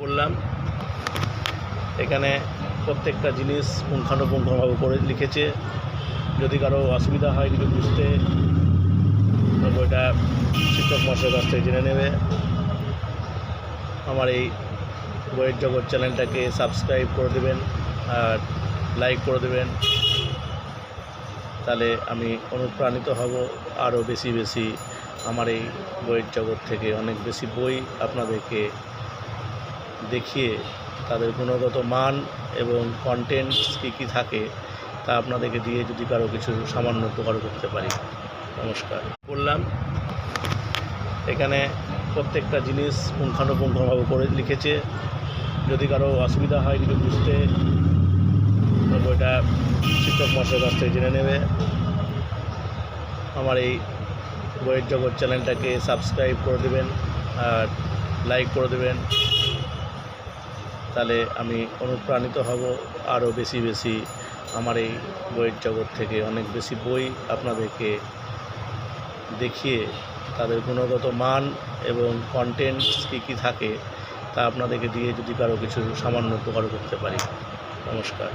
করলাম এখানে প্রত্যেকটা জিনিস পুঙ্খানুপুঙ্খভাবে করে লিখেছে। যদি কারও অসুবিধা হয় কিছু বুঝতে বইটা শিক্ষক মশাইয়ের কাছ থেকে জেনে নেবে। আমার এই বইয়ের জগৎ চ্যানেলটাকে সাবস্ক্রাইব করে দেবেন আর লাইক করে দেবেন। তাহলে আমি অনুপ্রাণিত হব আরও বেশি বেশি আমার এই বইয়ের জগৎ থেকে। অনেক বেশি বই আপনাদেরকে দেখিয়ে তাদের গুণগত মান এবং কন্টেন্ট কী কী থাকে তা আপনাদেরকে দিয়ে যদি কারও কিছু সামান্য উপকার করতে পারি। নমস্কার। বললাম, এখানে প্রত্যেকটা জিনিস পুঙ্খানুপুঙ্খভাবে করে লিখেছে। যদি কারও অসুবিধা হয় কিছু বুঝতে বইটা শিক্ষক মশাইয়ের কাছ থেকে জেনে নেবে। আমার এই বইয়ের জগৎ চ্যানেলটাকে সাবস্ক্রাইব করে দেবেন আর লাইক করে দেবেন। তাহলে আমি অনুপ্রাণিত হব আরও বেশি বেশি আমার এই বইয়ের জগৎ থেকে। অনেক বেশি বই আপনাদেরকে দেখিয়ে তাদের গুণগত মান এবং কন্টেন্ট কী কী থাকে তা আপনাদেরকে দিয়ে যদি কারও কিছু সামান্য উপকার করতে পারি। নমস্কার।